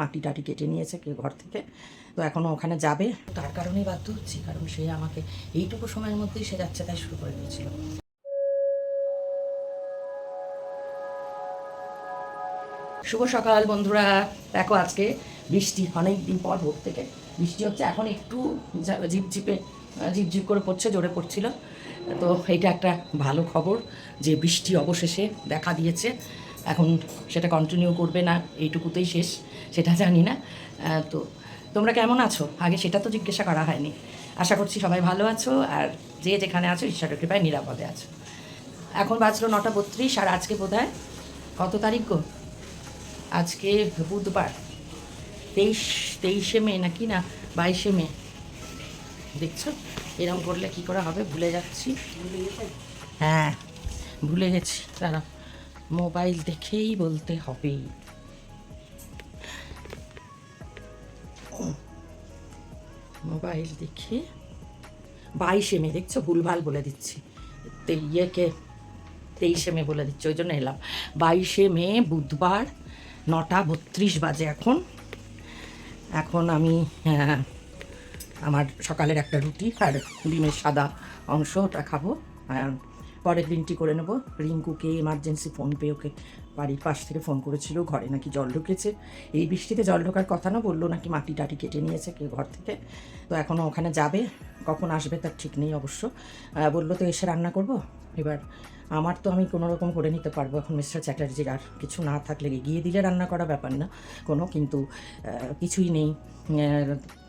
মাটি টাটি কেটে নিয়েছে কেউ ঘর থেকে। তো এখনও ওখানে যাবে। তার কারণেই বাধ্য হচ্ছি, কারণ সে আমাকে এইটুকু সময়ের মধ্যেই সে যাচ্ছে তাই শুরু করে দিয়েছিল। শুভ সকাল বন্ধুরা। দেখো আজকে বৃষ্টি, অনেক দিন পর ভোর থেকে। বৃষ্টি হচ্ছে, এখন একটু ঝিপঝিপে ঝিপঝিপ করে পড়ছে, জোরে পড়ছিল। তো এইটা একটা ভালো খবর যে বৃষ্টি অবশেষে দেখা দিয়েছে। এখন সেটা কন্টিনিউ করবে না, এইটুকুতেই শেষ। সেটা জানি না। তো তোমরা কেমন আছো? আগে সেটা তো জিজ্ঞাসা করা হয়নি। আশা করছি সবাই ভালো আছো আর যে যেখানে আছো, ঈশ্বরের কৃপায় নিরাপদে আছো। এখন বাজলো নটা বত্রিশ আর আজকে বোধ কত তারিখ গো? আজকে বুধবার, তেইশ, তেইশে মে নাকি না, বাইশে মে। দেখছ? এরকম করলে কি করে হবে? ভুলে যাচ্ছি। হ্যাঁ ভুলে গেছি। তারা মোবাইল দেখেই বলতে হবে মোবাইল দেখে বাইশে মে দেখছ? ভুলভাল বলে দিচ্ছি। ইয়েকে তেইশে মে বলে দিচ্ছি ওই জন্য এলাম। বাইশে মে বুধবার নটা বত্রিশ বাজে এখন। এখন আমি আহ, আমার সকালের একটা রুটি আর ডিমের সাদা অংশ ওটা খাব। পরের পরে গ্রিন টি করে নেব। রিঙ্কুকে এমার্জেন্সি ফোন পে ওকে বাড়ির পাশ থেকে ফোন করেছিল, ঘরে নাকি জল ঢুকেছে। এই বৃষ্টিতে জল ঢোকার কথা না, বলল নাকি মাটি টাটি কেটে নিয়েছে কেউ ঘর থেকে। তো এখনও ওখানে যাবে, কখন আসবে তার ঠিক নেই অবশ্য। বলল তো এসে রান্না করব? এবার আমার তো আমি কোনো রকম করে নিতে পারব এখন মিস্টার চ্যাটার্জির আর কিছু না থাকলে গিয়ে দিলে রান্না করা ব্যাপার না, কোনো কিন্তু কিছুই নেই।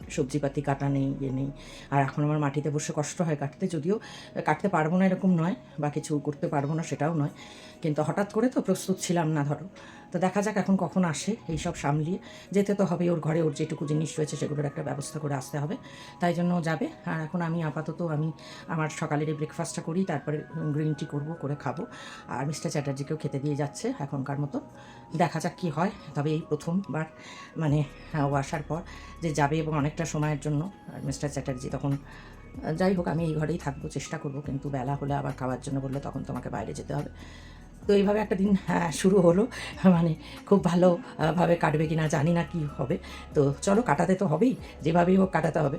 সবজিপাতি কাটা নেই ইয়ে নেই। আর এখন আমার মাটিতে বসে কষ্ট হয় কাটতে, যদিও কাটতে পারব না এরকম নয় বা কিছু করতে পারব না সেটাও নয়। কিন্তু হঠাৎ করে তো প্রস্তুত ছিলাম না, ধরো। তো দেখা যাক এখন কখন আসে এই সব সামলিয়ে। যেতে তো হবে ওর ঘরে, ওর যেটুকু জিনিস রয়েছে সেগুলোর একটা ব্যবস্থা করে আসতে হবে। তাই জন্য যাবে। আর এখন আমি আপাতত আমি আমার সকালের এই ব্রেকফাস্টটা করি, তারপরে গ্রিন টি করব, করে খাব। আর মিস্টার চ্যাটার্জিকেও খেতে দিয়ে যাচ্ছে এখনকার মতো। দেখা যাক কী হয়। তবে এই প্রথমবার মানে ও আসার পর যে যাবে এবং অনেকটা সময়ের জন্য মিস্টার চ্যাটার্জি তখন যাই হোক আমি এই ঘরেই থাকব চেষ্টা করব কিন্তু বেলা হলে আবার খাওয়ার জন্য বললে তখন তোমাকে বাইরে যেতে হবে। তো এইভাবে একটা দিন হ্যাঁ, শুরু হলো। মানে খুব ভালোভাবে কাটবে কি না জানি না কি হবে। তো চলো কাটাতে তো হবেই যেভাবেই হোক কাটাতে হবে।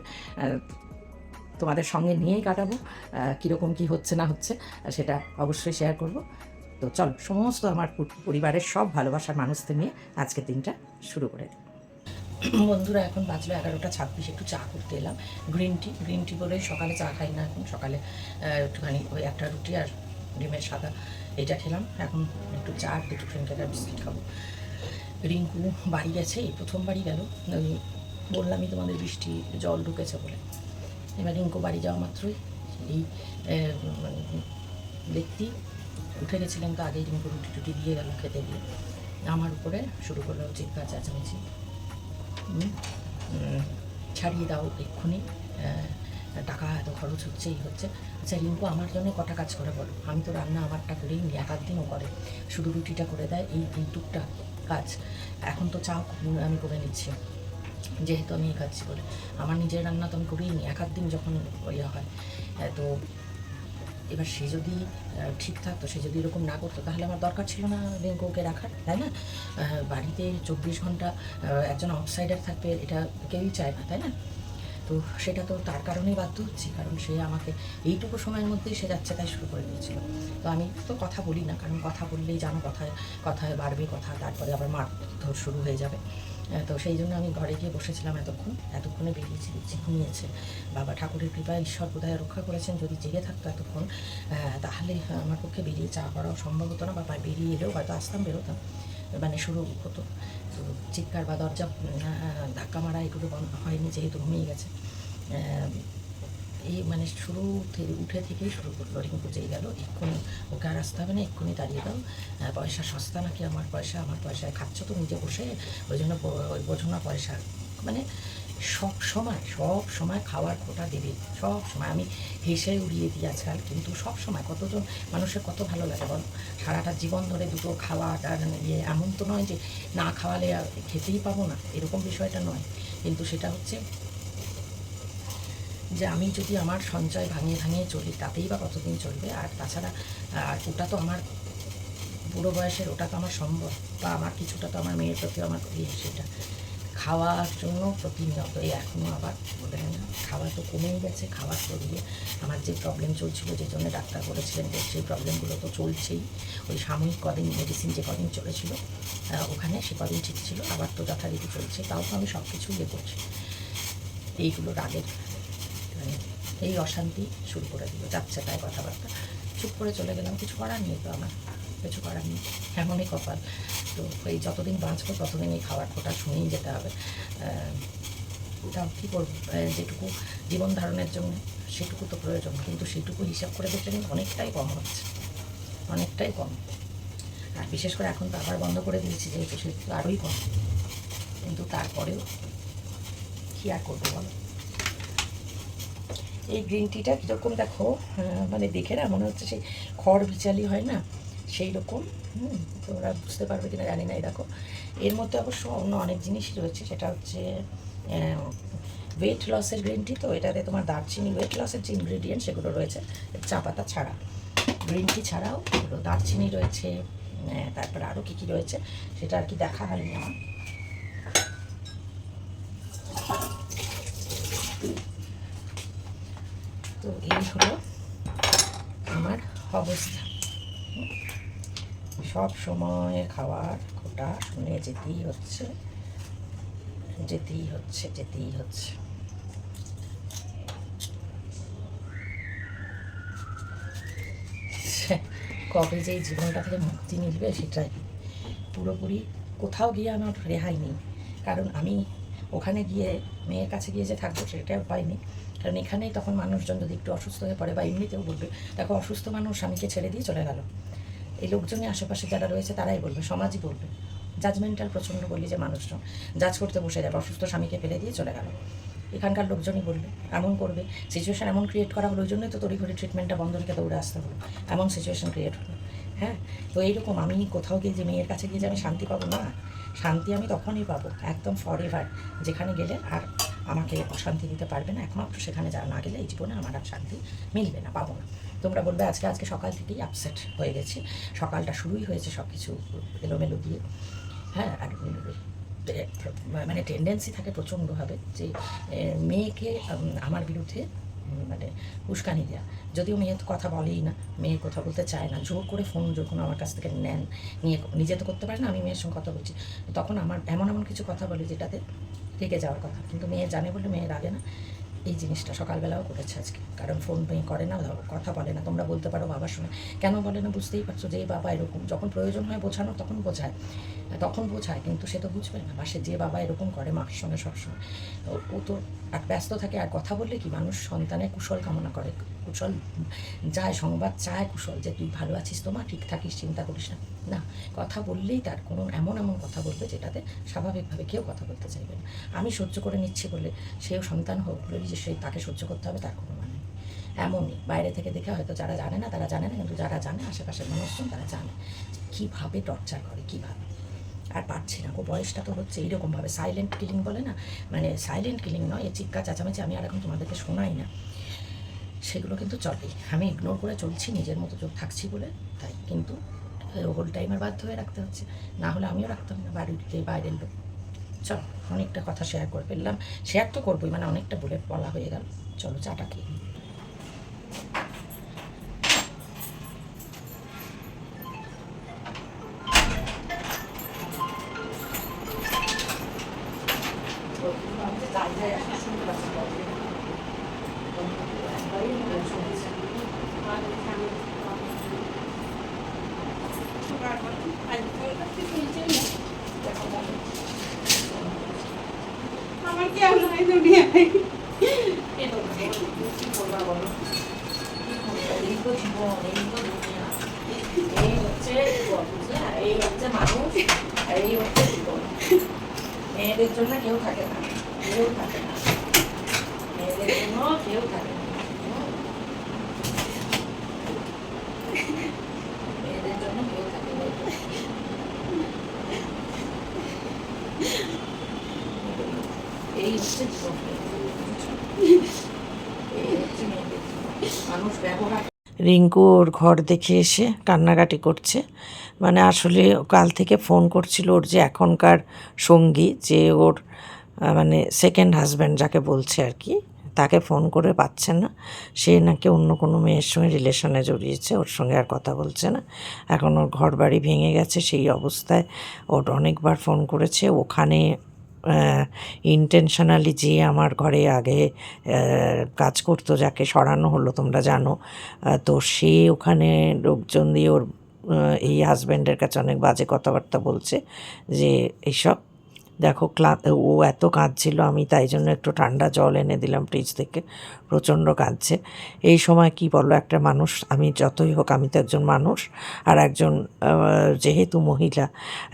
তোমাদের সঙ্গে নিয়েই কাটাবো কীরকম কী হচ্ছে না হচ্ছে সেটা অবশ্যই শেয়ার করব। তো চলো সমস্ত আমার পরিবারের সব ভালোবাসার মানুষদের নিয়ে আজকের দিনটা শুরু করে দিই। বন্ধুরা, এখন বাজলো এগারোটা ছাব্বিশ, একটু চা করতে এলাম। গ্রিন টি গ্রিন টি করে সকালে চা খাই না এখন, সকালে একটুখানি ওই একটা রুটি আর ডিমের সাদা এটা খেলাম। এখন একটু চা আর দুটো আর বিস্কিট খাব। রিঙ্কু বাড়ি গেছে, এই প্রথম বাড়ি গেল। বললামই তোমাদের বৃষ্টি জল ঢুকেছে বলে। এবার রিঙ্কু বাড়ি যাওয়া মাত্রই। এই ব্যক্তি উঠে গেছিলেন তো আগেই রিঙ্কু রুটি টুটি দিয়ে গেল খেতে দিয়ে। আমার উপরে শুরু করল চিৎকার, চেঁচামেচি। ছাড়িয়ে দাও এক্ষুনি টাকা এত খরচ হচ্ছে, এই হচ্ছে। আচ্ছা রিঙ্কু, আমার জন্য কটা কাজ করে বলো। আমি তো রান্না আমারটা করেই নি এক দিনও করে। শুধু রুটিটা করে দেয়, এই এই টুকটাক কাজ। এখন তো চাও আমি করে নিচ্ছি। যেহেতু আমি এই কাজ বলে আমার নিজের রান্না তো আমি করেই নি এক দিন যখন ইয়ে হয় তো এবার সে যদি ঠিক থাকতো, সে যদি এরকম না করতো, তাহলে আমার দরকার ছিল না রিঙ্কুকে রাখার, তাই না? বাড়িতে চব্বিশ ঘণ্টা একজন আউটসাইডার থাকবে, এটা কেউই চায় না, তাই না? তো সেটা তো তার কারণেই বাধ্য হচ্ছি, কারণ সে আমাকে এইটুকু সময়ের মধ্যেই সে যাচ্ছে তাই শুরু করে দিয়েছিল। তো আমি তো কথা বলি না, কারণ কথা বললেই জানো, কথায় কথায় বাড়বে কথা, তারপরে আবার মারধর শুরু হয়ে যাবে। তো সেই জন্য আমি ঘরে গিয়ে বসেছিলাম এতক্ষণ। এতক্ষণে বেরিয়েছি দেখছি ঘুমিয়েছে। বাবা ঠাকুরের কৃপায় ঈশ্বর বোধহয় রক্ষা করেছেন যদি জেগে থাকতো এতক্ষণ তাহলে আমার পক্ষে বেরিয়ে চা করাও সম্ভব হতো না। বাবা বেরিয়ে এলেও হয়তো আসতাম, বেরোতাম মানে শুরু হতো। তো চিৎকার বা দরজা ধাক্কা মারা এগুলো হয়নি যেহেতু ঘুমিয়ে গেছে। এই মানে শুরু থেকে, উঠে থেকেই শুরু করল। রিঙ্কু যেই গেল। এক্ষুনি ওকে আর আসতে হবে না, এক্ষুনি দাঁড়িয়ে দাও। পয়সা সস্তা নাকি আমার পয়সা? আমার পয়সায় খাচ্ছ তো নিজে বসে? ওই জন্য ওই বোঝো না পয়সা। মানে সব সময় সব সময় খাওয়ার খোটা দেবে। সব সময়। আমি হেসে উড়িয়ে দিই আজকাল, কিন্তু সব সময় কতজন মানুষের কত ভালো লাগে বল? সারাটা জীবন ধরে দুটো খাওয়া ইয়ে এমন তো নয় যে না খাওয়ালে খেতেই পাবো না। এরকম বিষয়টা নয়। কিন্তু সেটা হচ্ছে যে আমি যদি আমার সঞ্চয় ভাঙিয়ে ভাঙিয়ে চলি, তাতেই বা কতদিন চলবে? আর তাছাড়া আর ওটা তো আমার বুড়ো বয়সের, ওটা তো আমার সম্ভব বা আমার কিছুটা তো আমার মেয়ের প্রতি আমার ইয়ে সেটা। খাওয়ার জন্য প্রতিনিয়ত এই এখনও আবার বলে না, খাওয়া তো কমেই গেছে খাওয়ার শরীরে আমার যে প্রবলেম চলছিল, যে জন্য ডাক্তার বলেছিলেন যে সেই প্রবলেমগুলো তো চলছেই। ওই সাময়িক কদিন মেডিসিন যে কদিন চলেছিল ওখানে সে কদিন ঠিক ছিল, আবার তো যথারীতি চলছে, তাও তো আমি সব কিছু ইয়ে করছি। এইগুলো রাগের এই অশান্তি শুরু করে দিল যাচ্ছে তাই কথাবার্তা। চুপ করে চলে গেলাম, কিছু করার নেই তো আমার, কিছু করার নেই, এমনই কপাল। তো এই যতদিন বাঁচবো ততদিন এই খাবার খোটা শুনেই যেতে হবে। তাও কী করব? যেটুকু জীবন ধারণের জন্য, সেটুকু তো প্রয়োজন, কিন্তু সেটুকু হিসাব করে দেখলে কিন্তু অনেকটাই কম হচ্ছে, অনেকটাই কম। আর বিশেষ করে এখন তো আবার বন্ধ করে দিয়েছি, যেহেতু সেহেতু আরোই কম। কিন্তু তারপরেও কী আর করব বলো? এই গ্রিন টিটা কীরকম দেখো মানে দেখে না মনে হচ্ছে সেই খড় বিচালি হয় না, সেই রকম তোমরা বুঝতে পারবে কিনা জানি না এই দেখো। এর মধ্যে অবশ্য অন্য অনেক জিনিসই রয়েছে, সেটা হচ্ছে ওয়েট লসের গ্রিন টি তো, এটাতে তোমার দারচিনি ওয়েট লসের যে ইনগ্রিডিয়েন্ট সেগুলো রয়েছে চা পাতা ছাড়া। গ্রিন টি ছাড়াও দারচিনি রয়েছে তারপরে আরও কী কী রয়েছে, সেটা আর কি দেখা হয়নি আমার। তো এই হলো আমার অবস্থা। সব সময় খাওয়ার খোটা শুনে যেতেই হচ্ছে যেতেই হচ্ছে যেতেই হচ্ছে। কবে যে জীবনটা থেকে মুক্তি মিলবে সেটাই। পুরোপুরি কোথাও গিয়ে আমার রেহাই নেই। কারণ আমি ওখানে গিয়ে, মেয়ের কাছে গিয়ে যে থাকব সেটাও পাইনি কারণ এখানেই তখন মানুষজন যদি একটু অসুস্থ হয়ে পড়ে বা এমনিতেও বলবে, দেখো অসুস্থ মানুষ স্বামীকে ছেড়ে দিয়ে চলে গেল। এই লোকজনের আশেপাশে যারা রয়েছে তারাই বলবে, সমাজই বলবে। জাজমেন্টাল প্রচণ্ড বলি যে মানুষজন জাজ করতে বসে যাবে, অসুস্থ স্বামীকে ফেলে দিয়ে চলে গেল। এখানকার লোকজনই বলবে, এমন করবে। সিচুয়েশন এমন ক্রিয়েট করা হলো, ওই জন্যই তো তড়িঘড়ি ট্রিটমেন্টটা বন্ধ রেখে দৌড়ে আসতে হলো। এমন সিচুয়েশন ক্রিয়েট হলো। হ্যাঁ তো এইরকম আমি কোথাও গিয়ে যে মেয়ের কাছে গিয়ে যে আমি শান্তি পাবো? না। শান্তি আমি তখনই পাবো, একদম ফর এভার যেখানে গেলে আর আমাকে অশান্তি দিতে পারবে না একমাত্র সেখানে যা না গেলে এই জীবনে আমার আর শান্তি মিলবে না, পাবো না। তোমরা বলবে আজকে আজকে সকাল থেকেই আপসেট হয়ে গেছি। সকালটা শুরুই হয়েছে সব কিছু এলোমেলো দিয়ে। হ্যাঁ আর মানে টেন্ডেন্সি থাকে প্রচণ্ডভাবে যে মেয়েকে আমার বিরুদ্ধে মানে উস্কানি দেওয়া যদিও মেয়ে তো কথা বলেই না, মেয়ে কথা বলতে চায় না, জোর করে ফোন যখন আমার কাছ থেকে নেন, নিয়ে নিজে তো করতে পারে না, আমি মেয়ের সঙ্গে কথা বলছি। তখন আমার এমন এমন কিছু কথা বলে যেটাতে রেগে যাওয়ার কথা। কিন্তু মেয়ে জানে বলে মেয়ে রাগে না। এই জিনিসটা সকালবেলাও করেছে আজকে। কারণ ফোন পেয়ে করে না কথা বলে না। তোমরা বলতে পারো বাবার সঙ্গে। কেন বলে না বুঝতেই পারছ যে বাবা এরকম, যখন প্রয়োজন হয় বোঝানো তখন বোঝায়। তখন বোঝায়, কিন্তু সে তো বুঝবে না। বা সে যে বাবা এরকম করে মার সঙ্গে সবসময়। ও তো আর ব্যস্ত থাকে, আর কথা বললে কি? মানুষ সন্তানের কুশল কামনা করে। কুশল যায় সংবাদ চায় কুশল যে তুই ভালো আছিস তোমা ঠিক থাকিস, চিন্তা করিস না। না, কথা বললেই তার কোনো এমন এমন কথা বলবে যেটাতে স্বাভাবিকভাবে কেউ কথা বলতে চাইবে না। আমি সহ্য করে নিচ্ছি বলে সেও সন্তান হোক, বলে যে সে তাকে সহ্য করতে হবে, তার কোনো মানে নেই। এমনই, বাইরে থেকে দেখে হয়তো যারা জানে না, তারা জানে না, কিন্তু যারা জানে, আশেপাশের মানুষজন তারা জানে কীভাবে টর্চার করে, কীভাবে। আর পারছি না ও বয়সটা তো হচ্ছে এইরকমভাবে। সাইলেন্ট কিলিং বলে না মানে সাইলেন্ট কিলিং নয়, এ চিৎকার, চেঁচামেচি আমি আর এখন তোমাদেরকে শোনাই না। সেগুলো কিন্তু চলেই। আমি ইগনোর করে চলছি, নিজের মতো চোখ থাকছি বলে, তাই কিন্তু হোল টাইমের বাধ্য হয়ে রাখতে হচ্ছে। না হলে আমিও রাখতাম না, বাড়িতে বাইরের লোক। চল, অনেকটা কথা শেয়ার করে ফেললাম। শেয়ার তো করবোই মানে অনেকটা বলে বলা হয়ে গেল। চলো, চাটা খেয়ে আমার কি আর নাই দুনিয়ায় মানুষ, এই হচ্ছে জীবন। মেয়েদের জন্য কেউ থাকে না, কেউ থাকে না মেয়েদের জন্য কেউ থাকে না হুম? মেয়েদের জন্য কেউ থাকে না রিঙ্কু ওর ঘর দেখে এসে কান্নাকাটি করছে। মানে আসলে কাল থেকে ফোন করছিল ওর যে এখনকার সঙ্গী, যে ওর মানে সেকেন্ড হাজব্যান্ড যাকে বলছে আর কি, তাকে ফোন করে পাচ্ছে না। সে নাকি অন্য কোনো মেয়ের সঙ্গে রিলেশনে জড়িয়েছে, ওর সঙ্গে আর কথা বলছে না। এখন ওর ঘর বাড়ি ভেঙে গেছে, সেই অবস্থায় ওর অনেকবার ফোন করেছে। ওখানে ইন্টেনশনালি যে আমার ঘরে আগে কাজ করতো, যাকে সরানো হলো, তোমরা জানো তো সে ওখানে লোকজন দিয়ে ওর এই হাজব্যান্ডের কাছে অনেক বাজে কথাবার্তা বলছে যে এইসব দেখো, ক্লা, ও এত কাঁদছিল, আমি তাই জন্য একটু ঠান্ডা জল এনে দিলাম ফ্রিজ থেকে। প্রচণ্ড কাঁদছে। এই সময় কি বলো একটা মানুষ, আমি যতই হোক, আমি তো একজন মানুষ, আর একজন যেহেতু মহিলা,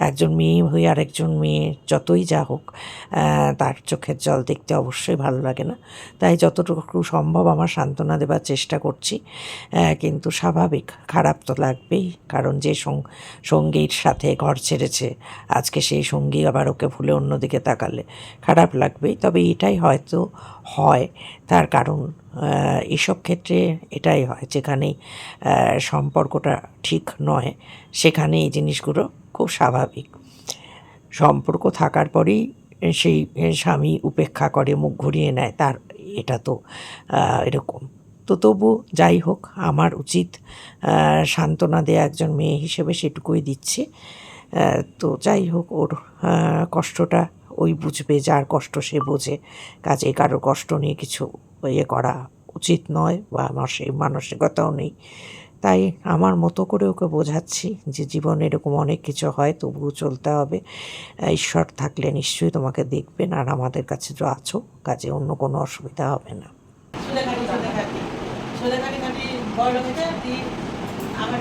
একজন মেয়ে হয়ে আর একজন মেয়ে, যতই যা হোক তার চোখের জল দেখতে অবশ্যই ভালো লাগে না। তাই যতটুকু সম্ভব আমার সান্ত্বনা দেবার চেষ্টা করছি কিন্তু স্বাভাবিক, খারাপ তো লাগবেই, কারণ যে সঙ্গীর সাথে ঘর ছেড়েছে, আজকে সেই সঙ্গী আবার ওকে ভুলে অন্যদিকে তাকালে খারাপ লাগবেই তবে এটাই হয়তো হয় তার কারণ এসব ক্ষেত্রে এটাই হয় যেখানেই আহ, সম্পর্কটা ঠিক নয় সেখানে এই জিনিসগুলো খুব স্বাভাবিক। সম্পর্ক থাকার পরেই সেই স্বামী উপেক্ষা করে মুখ ঘুরিয়ে নেয় তার এটা তো এরকম। তো তবু যাই হোক আমার উচিত সান্ত্বনা দেয়া একজন মেয়ে হিসেবে সেটুকুই দিচ্ছি। তো যাই হোক ওর কষ্টটা ওই বুঝবে যার কষ্ট সে বোঝে। কাজে কারও কষ্ট নিয়ে কিছু ইয়ে করা উচিত নয় বা আমার সেই মানসিকতাও নেই। তাই আমার মতো করে ওকে বোঝাচ্ছি যে জীবনে এরকম অনেক কিছু হয় তবুও চলতে হবে। ঈশ্বর থাকলে নিশ্চয়ই তোমাকে দেখবেন আর আমাদের কাছে যে আছো কাজে অন্য কোনো অসুবিধা হবে না। আমার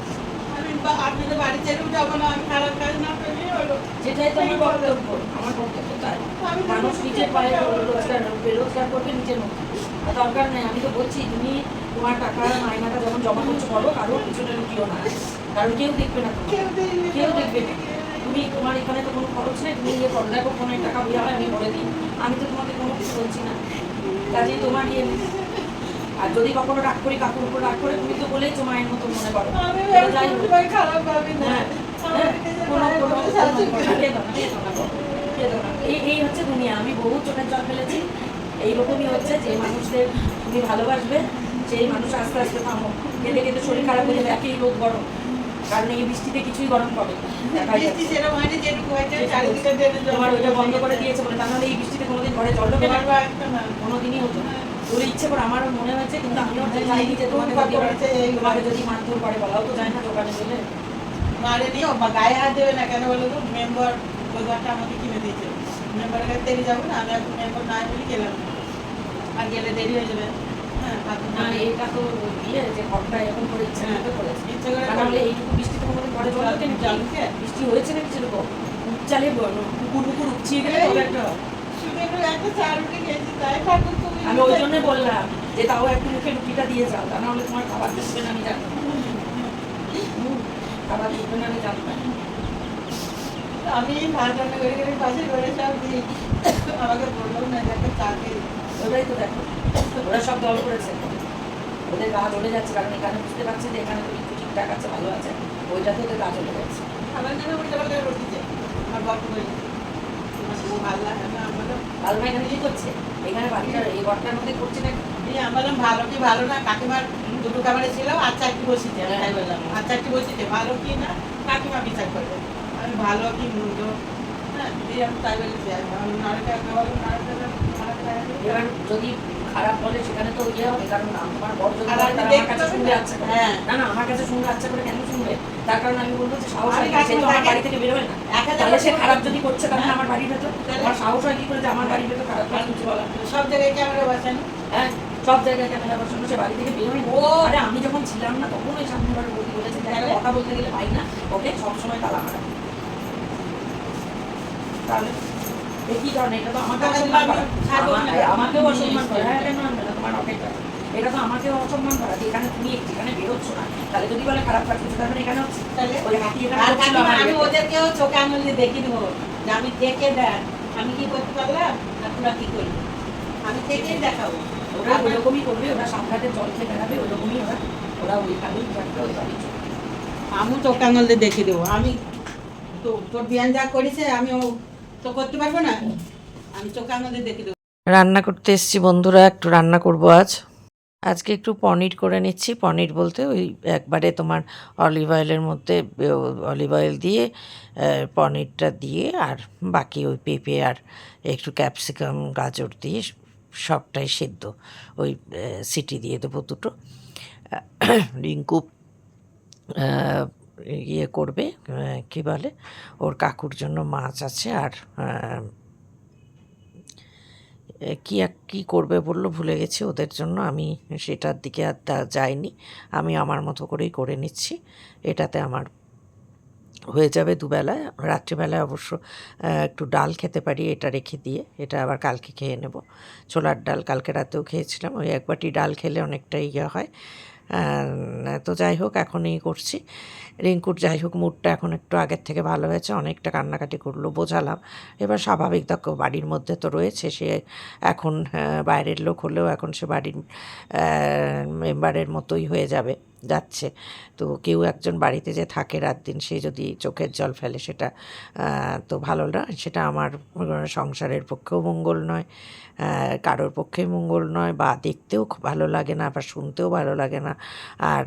আপনি তো বাড়ি ছেড়েও যাব না আমি খারাপ কাজ না করলেই হলো যেটাই তো আমার বক্তব্য আমার বক্তব্য তাই। মানুষ নিজের পায়ে রোজগার রোজগার করবে নিজের মধ্যে। দরকার নেই আমি তো বলছি তুমি তোমার টাকা মাইনাটা যখন জমা করছ বলো কারও পিছনে লুকিও না। কারণ কেউ দেখবে না কেউ দেখবে না। তুমি তোমার এখানে তো কোনো খরচ নেই তুমি ইয়ে করো দেখো ফোনের টাকা হয় আমি বলে দিই। আমি তো তোমাকে কোনো কিছু বলছি না। কাজেই তোমার ইয়ে। আর যদি কখনো রাগ করি কাকুর উপর রাগ করে তুমি তো বলেইছো মায়ের মতো মনে করো। খারাপ ভাবি না। হ্যাঁ, হ্যাঁ। এই এই হচ্ছে দুনিয়া। আমি বহু চোখের জল ফেলেছি। এইরকমই হচ্ছে যে মানুষদের তুমি ভালোবাসবে সেই মানুষ আস্তে আস্তে থামো। কেঁদে কেঁদে শরীর খারাপ হয়ে যাবে একই রোদ গরম। কারণ এই বৃষ্টিতে কিছুই গরম পাবে তোমার ওইটা বন্ধ করে দিয়েছে বলে। তা নাহলে এই বৃষ্টিতে কোনোদিন ঘরে জল ঢোকে না। কোনোদিনই হতো না। তোর ইচ্ছে করে আমারও মনে হয়েছে কিন্তু আমিও চাইনি যে তোমাকে তোমাকে যদি মারধর করে বলাও তো যায় না দোকানে গেলে। মারে বা গায়ে হাত দেবে না কেন বলো তো? মেম্বার ওই ঘরটা আমাকে কিনে দিয়েছে। মেম্বারের কাছে দেরি যাব না আমি এখন মেম্বার না বলে গেলাম। আর গেলে দেরি হয়ে যাবে। হ্যাঁ না এটা তো ইয়ে যে ঘরটা এরকম করে ইচ্ছে হ্যাঁ। করেছে। ইচ্ছে করে তা নাহলে এইটুকু বৃষ্টিতে কোনোদিন ঘরে জল ঢোকে জলকে? বৃষ্টি হয়েছে নাকি সেরকম? উপচালে বলো, কুকুর কুকুর উপচিয়ে গেলে একটা। শুধু একটু একটা খেয়েছি তাই ঠাকুর আমি ওই জন্য বললাম যে তাও একটু মুখে রুটিটা দিয়ে যাও তা নাহলে তোমার খাবার ঢুকবে না আমি জানি। খাবার ঢুকবে না আমি জানতাম আমি ভাত রান্না করে করে পাশে করে সব দিই। আমাকে না যে একটা চা খেয়ে ওটাই তো দেখো ওরা সব দল করেছে। ওদের গা জ্বলে যাচ্ছে কারণ এখানে বুঝতে পারছে যে এখানে তো একটু ঠিকঠাক আছে ভালো আছে। ওইটাতে ওদের গা জ্বলে যাচ্ছে আমার জন্য উল্টা পাল্টা রুটি চাই। আমার ও ভালো লাগে না এখানে করছে। এই ঘরটার মধ্যে করছে না আমি বললাম ভালো কি ভালো না? কাকিমার দুটো কামারে ছিল আর চারটি বসিতে আমি বললাম আর চারটি বসিতে ভালো কি না? কাকিমা বিচার করবে। আমি ভালো কি মন্দ? হ্যাঁ দিয়ে আমি তাই বলেছি আর নাড়াটা এবার যদি খারাপ বলে সেখানে তো ইয়ে হবে কারণ আমার বড় যদি আমার কাছে না? না। হ্যাঁ। না না আমার কাছে শুনতে যাচ্ছে করে কেন শুনবে? তার কারণ আমি বলব যে সাহস হয় সে তো আমার বাড়ি থেকে বেরোবে না। তাহলে সে খারাপ যদি করছে তাহলে। আমার বাড়ির ভেতর। আমার সাহস হয় কি করে যে আমার বাড়ির ভেতর খারাপ কাজ কিছু বলা। সব জায়গায় ক্যামেরা বসানো? হ্যাঁ সব জায়গায় ক্যামেরা বসানো সে বাড়ি থেকে বেরোয় ও। আরে আমি যখন ছিলাম না তখন ওই সামনে বলি বলেছে কথা বলতে গেলে পাই না ওকে সবসময় তালা মারা। তাহলে কি কারণে এটা তো আমাকে অসম্মান করা। ছাড়বো না। আমাকে- আমাকেও অসম্মান করা। হ্যাঁ কেন তোমার অপেক্ষা। এটা তো আমাকেও অসম্মান করা যে এখানে তুমি বেরোচ্ছ না। তাহলে যদি বলে খারাপ কাজ করছ তাহলে এখানে তাহলে ওই হাতি আমি ওদেরকেও চোখে আঙুল দিয়ে দেখিয়ে দেবো যে আমি দেখে দেখ আমি কি করতে পারলাম তোরা কি করবি আমি থেকেই দেখাবো। ওরা ওরকমই করবে ওরা সামঘাটে জল খেয়ে বেড়াবে ওরকমই ওরা ওরা ওইখানেই থাকবে আমি চোখে আঙুল দিয়ে দেখিয়ে দেবো। আমি তো তোর বিয়ান যা করেছে আমি ও রান্না করতে এসছি বন্ধুরা, একটু রান্না করব আজ। আজকে একটু পনির করে নিচ্ছি। পনির বলতে ওই একবারে তোমার অলিভ অয়েলের মধ্যে অলিভ অয়েল দিয়ে পনিরটা দিয়ে আর বাকি ওই পেঁপে আর একটু ক্যাপসিকাম, গাজর দিয়ে সবটাই সেদ্ধ। ওই সিটি দিয়ে দেবো দুটো। রিঙ্কু ইয়ে করবে কী বলে, ওর কাকুর জন্য মাছ আছে আর কি এক কী করবে বলল ভুলে গেছি, ওদের জন্য আমি সেটার দিকে আর যাইনি, আমি আমার মতো করেই করে নিচ্ছি, এটাতে আমার হয়ে যাবে দুবেলায়, রাত্রিবেলায় অবশ্য একটু ডাল খেতে পারি এটা রেখে দিয়ে, এটা আবার কালকে খেয়ে নেব, ছোলার ডাল কালকে রাতেও খেয়েছিলাম, ওই এক বাটি ডাল খেলে অনেকটা ইয়ে হয় তো যাই হোক, এখনই করছি। রিঙ্কুর যাই হোক মুডটা এখন একটু আগের থেকে ভালো হয়েছে, অনেকটা কান্নাকাটি করল, বোঝালাম। এবার স্বাভাবিক, দেখো, বাড়ির মধ্যে তো রয়েছে, সে এখন বাইরের লোক হলেও এখন সে বাড়ির মেম্বারের মতোই হয়ে যাবে। যাচ্ছে। তো কেউ একজন বাড়িতে যে থাকে রাত দিন, সে যদি চোখের জল ফেলে, সেটা তো ভালো না। সেটা আমার সংসারের পক্ষেও মঙ্গল নয় কারোর পক্ষে মঙ্গল নয়, বা দেখতেও ভালো লাগে না, বা শুনতেও ভালো লাগে না। আর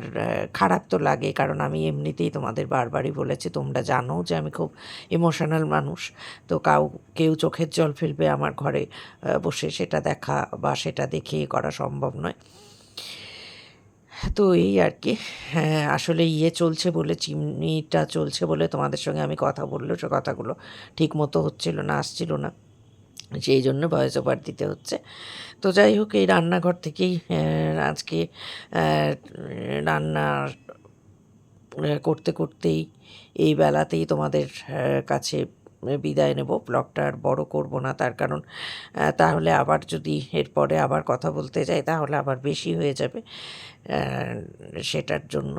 খারাপ তো লাগে, কারণ আমি এমনিতেই তোমাদের বারবারই বলেছি, তোমরা জানো যে আমি খুব ইমোশনাল মানুষ। তো কাউ, কেউ চোখের জল ফেলবে আমার ঘরে বসে সেটা দেখা বা সেটা দেখে করা সম্ভব নয়। তো এই আর কি। হ্যাঁ আসলে ইয়ে চলছে বলে, চিমনিটা চলছে বলে তোমাদের সঙ্গে আমি কথা বললেও সে কথাগুলো ঠিক মতো হচ্ছিল না, আসছিল না। সেই জন্য ভয়েস ওভার দিতে হচ্ছে। তো যাই হোক, এই রান্নাঘর থেকেই আজকে রান্না করতে করতেই এই বেলাতেই তোমাদের কাছে বিদায় নেব। ব্লগটা আর বড় করব না তার কারণ তাহলে আবার যদি এরপরে আবার কথা বলতে যাই তাহলে আবার বেশি হয়ে যাবে সেটার জন্য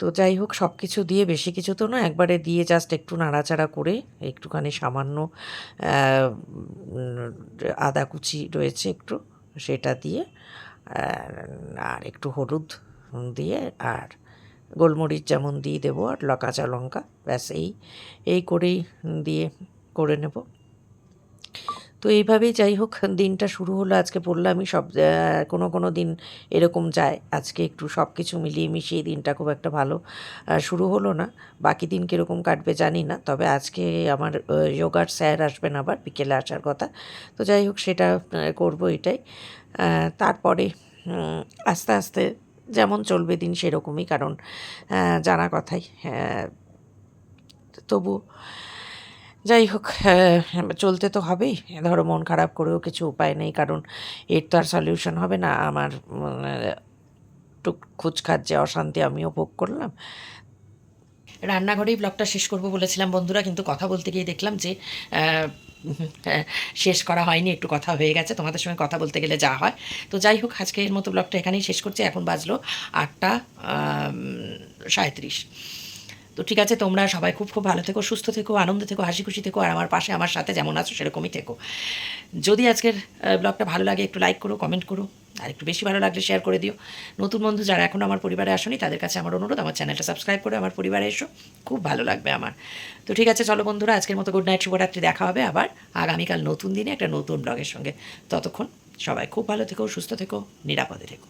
তো যাই হোক সব কিছু দিয়ে বেশি কিছু তো না একবারে দিয়ে জাস্ট একটু নাড়াচাড়া করে একটুখানি সামান্য আদা কুচি রয়েছে একটু, সেটা দিয়ে আর একটু হলুদ দিয়ে, আর গোলমরিচ যেমন দিয়ে দেবো আর কাঁচা লঙ্কা, ব্যাস এই এই করেই দিয়ে করে নেব। তো এইভাবেই যাই হোক, দিনটা শুরু হলো, আজকে বললামই সব কোনো কোনো দিন এরকম যায়। আজকে একটু সব কিছু মিলিয়ে মিশিয়ে দিনটা খুব একটা ভালো শুরু হলো না। বাকি দিন কীরকম কাটবে জানি না, তবে আজকে আমার যোগার স্যার আসবেন আবার, বিকেলে আসার কথা। তো যাই হোক, সেটা করব এটাই। তারপরে আস্তে আস্তে যেমন চলবে দিন সেরকমই কারণ জানা কথাই আহ, তবু যাই হোক আহ, চলতে তো হবেই। ধরো মন খারাপ করেও কিছু উপায় নেই কারণ এর তো আর সলিউশন হবে না। আমার টুক খুচখাচ যে অশান্তি আমিও ভোগ করলাম। রান্নাঘরেই ব্লগটা শেষ করব বলেছিলাম বন্ধুরা কিন্তু কথা বলতে গিয়ে দেখলাম যে শেষ করা হয়নি, একটু কথা হয়ে গেছে, তোমাদের সঙ্গে কথা বলতে গেলে যা হয়। তো যাই হোক, আজকের মতো ব্লগটা এখানেই শেষ করছি, এখন বাজলো আটটা সাঁত্রিশ তো ঠিক আছে, তোমরা সবাই খুব খুব ভালো থেকো, সুস্থ থেকো, আনন্দ থেকো হাসি খুশি থেকো, আর আমার পাশে, আমার সাথে যেমন আছো সেরকমই থেকো। যদি আজকের ব্লগটা ভালো লাগে, একটু লাইক করো কমেন্ট করো, আর একটু বেশি ভালো লাগলে শেয়ার করে দিও। নতুন বন্ধু যারা এখনও আমার পরিবারে আসনি, তাদের কাছে আমার অনুরোধ, আমার চ্যানেলটা সাবস্ক্রাইব করে আমার পরিবারে এসো, খুব ভালো লাগবে আমার। তো ঠিক আছে, চলো বন্ধুরা, আজকের মতো গুড নাইট শুভরাত্রি, দেখা হবে আবার আগামীকাল নতুন দিনে একটা নতুন ব্লগের সঙ্গে। ততক্ষণ সবাই খুব ভালো থেকো, সুস্থ থেকো, নিরাপদে থেকো।